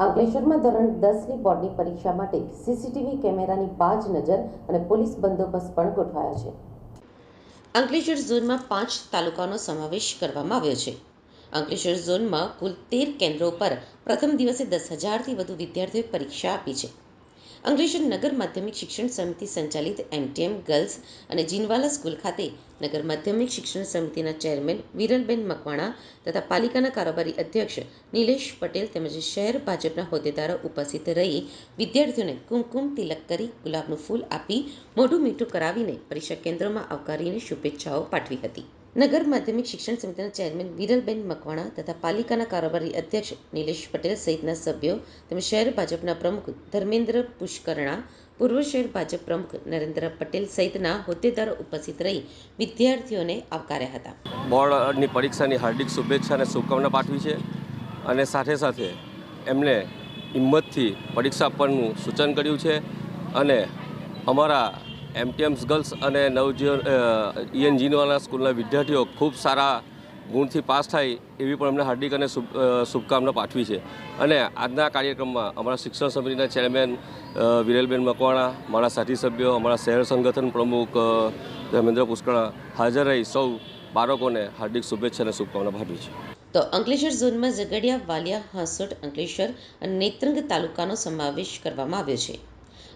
અંકલેશ્વરમાં ધોરણ દસની બોર્ડની પરીક્ષા માટે સીસીટીવી કેમેરાની બાજ નજર અને પોલીસ બંદોબસ્ત પણ ગોઠવાયા છે. અંકલેશ્વર ઝોનમાં પાંચ તાલુકાનો સમાવેશ કરવામાં આવ્યો છે. અંકલેશ્વર ઝોનમાં કુલ તેર કેન્દ્રો પર પ્રથમ દિવસે દસ હજારથી વધુ વિદ્યાર્થીઓએ પરીક્ષા આપી છે. અંકલેશ્વર નગર માધ્યમિક શિક્ષણ સમિતિ સંચાલિત એમટીએમ ગર્લ્સ અને જીનવાલા સ્કૂલ ખાતે નગર માધ્યમિક શિક્ષણ સમિતિના ચેરમેન વિરલબેન મકવાણા તથા પાલિકાના કારોબારી અધ્યક્ષ નિલેશ પટેલ તેમજ શહેર ભાજપના હોદ્દેદારો ઉપસ્થિત રહી વિદ્યાર્થીઓને કુમકુમ તિલક કરી ગુલાબનું ફૂલ આપી મોઢું મીઠું કરાવીને પરીક્ષા કેન્દ્રમાં આવકારીને શુભેચ્છાઓ પાઠવી હતી. નગર માધ્યમિક શિક્ષણ સમિતિના ચેરમેન વિરલબેન મકવાણા તથા પાલિકાના કારોબારી અધ્યક્ષ નિલેશ પટેલ સહિતના સભ્યો તેમજ શહેર ભાજપના પ્રમુખ ધર્મેન્દ્ર પુષ્કરણા, પૂર્વ શહેર ભાજપ પ્રમુખ નરેન્દ્ર પટેલ સહિતના હોદ્દેદારો ઉપસ્થિત રહી વિદ્યાર્થીઓને આવકાર્યા હતા. બોર્ડની પરીક્ષાની હાર્દિક શુભેચ્છા અને શુભકામના પાઠવી છે અને સાથે સાથે એમને હિંમતથી પરીક્ષા આપવાનું સૂચન કર્યું છે અને અમારા એમટીએમ્સ ગર્લ્સ અને નવજીવન ઈએન જીનવાલા સ્કૂલના વિદ્યાર્થીઓ ખૂબ સારા ગુણથી પાસ થાય એવી પણ અમને હાર્દિક અને શુભકામના પાઠવી છે. અને આજના કાર્યક્રમમાં અમારા શિક્ષણ સમિતિના ચેરમેન વિરેલબેન મકવાણા મારા સાથી સભ્યો, અમારા શહેર સંગઠન પ્રમુખ ધર્મેન્દ્ર પુષ્કળા હાજર રહી સૌ બાળકોને હાર્દિક શુભેચ્છા અને શુભકામના પાઠવી છે. તો અંકલેશ્વર ઝોનમાં ઝઘડિયા વાલિયા હાંસોટ અંકલેશ્વર અને નેત્રંગ તાલુકાનો સમાવેશ કરવામાં આવ્યો છે.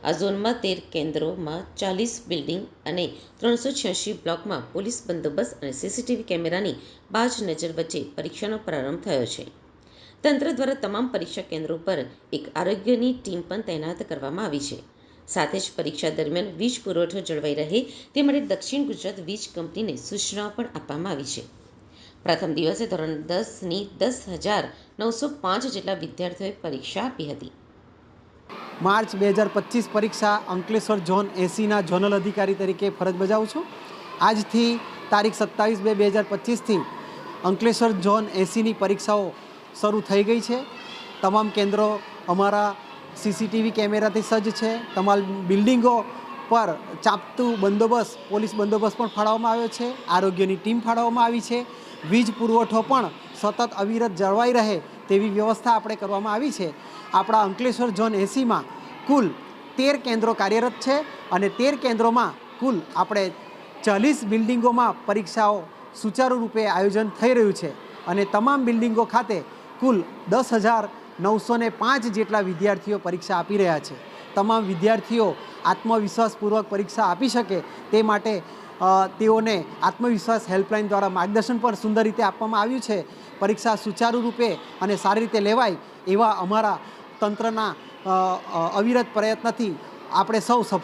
આ ઝોનમાં તેર કેન્દ્રોમાં ચાલીસ બિલ્ડિંગ અને ત્રણસો છ્યાસી બ્લોકમાં પોલીસ બંદોબસ્ત અને સીસીટીવી કેમેરાની બાજ નજર વચ્ચે પરીક્ષાનો પ્રારંભ થયો છે. તંત્ર દ્વારા તમામ પરીક્ષા કેન્દ્રો પર એક આરોગ્યની ટીમ પણ તૈનાત કરવામાં આવી છે. સાથે જ પરીક્ષા દરમિયાન વીજ પુરવઠો જળવાઈ રહે તે માટે દક્ષિણ ગુજરાત વીજ કંપનીને સૂચનાઓ પણ આપવામાં આવી છે. પ્રથમ દિવસે ધોરણ દસની દસ હજાર નવસો પાંચ જેટલા વિદ્યાર્થીઓએ પરીક્ષા આપી હતી. માર્ચ બે હજાર પચીસ પરીક્ષા અંકલેશ્વર ઝોન એસીના ઝોનલ અધિકારી તરીકે ફરજ બજાવું છું. આજથી તારીખ સત્તાવીસ બે બે હજાર પચીસથી અંકલેશ્વર ઝોન એસીની પરીક્ષાઓ શરૂ થઈ ગઈ છે. તમામ કેન્દ્રો અમારા સીસીટીવી કેમેરાથી સજ્જ છે. તમામ બિલ્ડિંગો પર ચાંપતું બંદોબસ્ત, પોલીસ બંદોબસ્ત પણ ફાળવવામાં આવ્યો છે. આરોગ્યની ટીમ ફાળવવામાં આવી છે. વીજ પુરવઠો પણ સતત અવિરત જળવાઈ રહે તેવી વ્યવસ્થા આપણે કરવામાં આવી છે. આપણા અંકલેશ્વર ઝોન એસીમાં કુલ તેર કેન્દ્રો કાર્યરત છે અને તેર કેન્દ્રોમાં કુલ આપણે ચાલીસ બિલ્ડિંગોમાં પરીક્ષાઓ સુચારુરૂપે આયોજન થઈ રહ્યું છે અને તમામ બિલ્ડિંગો ખાતે કુલ દસ હજાર નવસો પાંચ જેટલા વિદ્યાર્થીઓ પરીક્ષા આપી રહ્યા છે. તમામ વિદ્યાર્થીઓ આત્મવિશ્વાસપૂર્વક પરીક્ષા આપી શકે તે માટે તેઓને આત્મવિશ્વાસ હેલ્પલાઇન દ્વારા માર્ગદર્શન પણ સુંદર રીતે આપવામાં આવ્યું છે. પરીક્ષા સુચારુ રૂપે અને સારી રીતે લેવાય એવા અમારા તંત્રના અવિરત પ્રયત્નથી આપણે સૌ